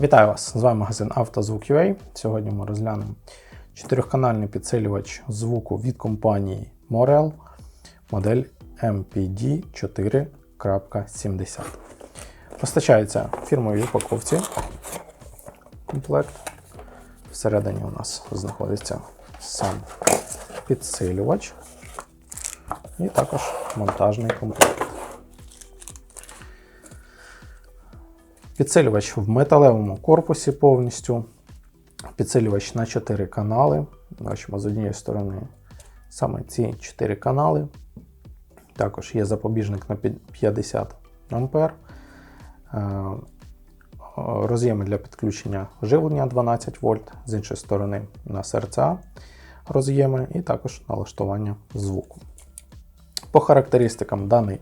Вітаю вас! З вами магазин «Автозвук.UA». Сьогодні ми розглянемо чотирьохканальний підсилювач звуку від компанії Morel, модель MPD 4.70. Постачається фірмовій упаковці комплект. Всередині у нас знаходиться сам підсилювач і також монтажний комплект. Підсилювач в металевому корпусі повністю. Підсилювач на 4 канали. Бачимо з однієї сторони саме ці 4 канали. Також є запобіжник на 50 А. Роз'єми для підключення живлення 12 вольт, з іншої сторони на СРЦА роз'єми, і також налаштування звуку. По характеристикам даний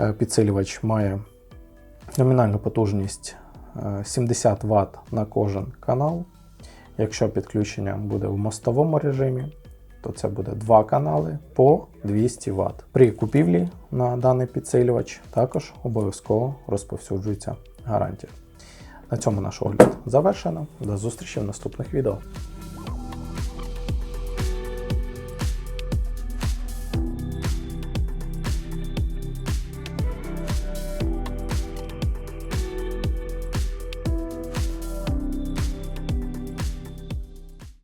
е, підсилювач має Номінальну потужність е, 70 Вт на кожен канал. Якщо підключення буде в мостовому режимі, то це буде два канали по 200 Вт. При купівлі на даний підсилювач також обов'язково розповсюджується гарантія. На цьому наш огляд завершено. До зустрічі в наступних відео.